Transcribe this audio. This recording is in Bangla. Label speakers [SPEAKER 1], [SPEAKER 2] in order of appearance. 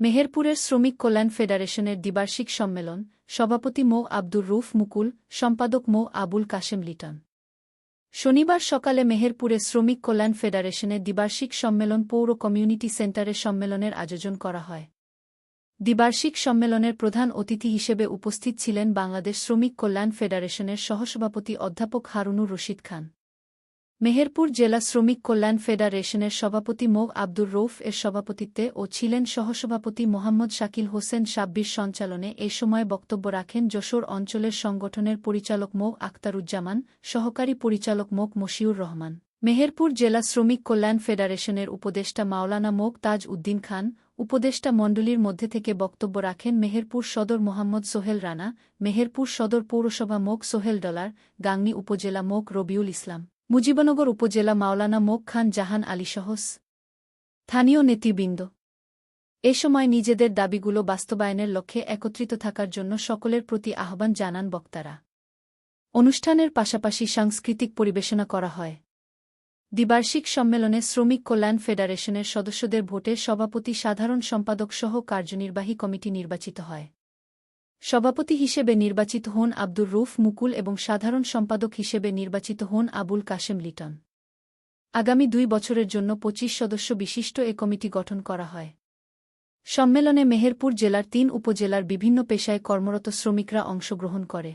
[SPEAKER 1] মেহেরপুরের শ্রমিক কল্যাণ ফেডারেশনের দ্বিবার্ষিক সম্মেলন, সভাপতি মো. আব্দুর রুফ মুকুল, সম্পাদক মো. আবুল কাশেম লিটন। শনিবার সকালে মেহেরপুরে শ্রমিক কল্যাণ ফেডারেশনের দ্বিবার্ষিক সম্মেলন পৌর কমিউনিটি সেন্টারে সম্মেলনের আয়োজন করা হয়। দ্বিবার্ষিক সম্মেলনের প্রধান অতিথি হিসেবে উপস্থিত ছিলেন বাংলাদেশ শ্রমিক কল্যাণ ফেডারেশনের সহসভাপতি অধ্যাপক হারুনুর রশিদ খান। মেহেরপুর জেলা শ্রমিক কল্যাণ ফেডারেশনের সভাপতি মো আব্দুর রৌফ এর সভাপতিত্বে ও ছিলেন সহসভাপতি মোহাম্মদ শাকিল হোসেন সাব্বির সঞ্চালনে এ সময় বক্তব্য রাখেন যশোর অঞ্চলের সংগঠনের পরিচালক মো আক্তারুজ্জামান সহকারী পরিচালক মোক মশিউর রহমান। মেহেরপুর জেলা শ্রমিক কল্যাণ ফেডারেশনের উপদেষ্টা মাওলানা মোক তাজ উদ্দিন খান, উপদেষ্টা মণ্ডলীর মধ্যে থেকে বক্তব্য রাখেন মেহেরপুর সদর মোহাম্মদ সোহেল রানা, মেহেরপুর সদর পৌরসভা মোক সোহেল ডলার, গাংনী উপজেলা মোক রবিউল ইসলাম। মুজিবনগর উপজেলা মাওলানা মোক খান জাহান আলী সহস। স্থানীয় নেতৃবৃন্দ। এ সময় নিজেদের দাবিগুলো বাস্তবায়নের লক্ষ্যে একত্রিত থাকার জন্য সকলের প্রতি আহ্বান জানান বক্তারা। অনুষ্ঠানের পাশাপাশি সাংস্কৃতিক পরিবেশনা করা হয়। দ্বিবার্ষিক সম্মেলনে শ্রমিক কল্যাণ ফেডারেশনের সদস্যদের ভোটে সভাপতি সাধারণ সম্পাদক সহ কার্যনির্বাহী কমিটি নির্বাচিত হয়। সভাপতি হিসেবে নির্বাচিত হন আব্দুর রুফ মুকুল এবং সাধারণ সম্পাদক হিসেবে নির্বাচিত হন আবুল কাশেম লিটন। আগামী দুই বছরের জন্য পঁচিশ সদস্য বিশিষ্ট এ কমিটি গঠন করা হয়। সম্মেলনে মেহেরপুর জেলার তিন উপজেলার বিভিন্ন পেশায় কর্মরত শ্রমিকরা অংশগ্রহণ করে।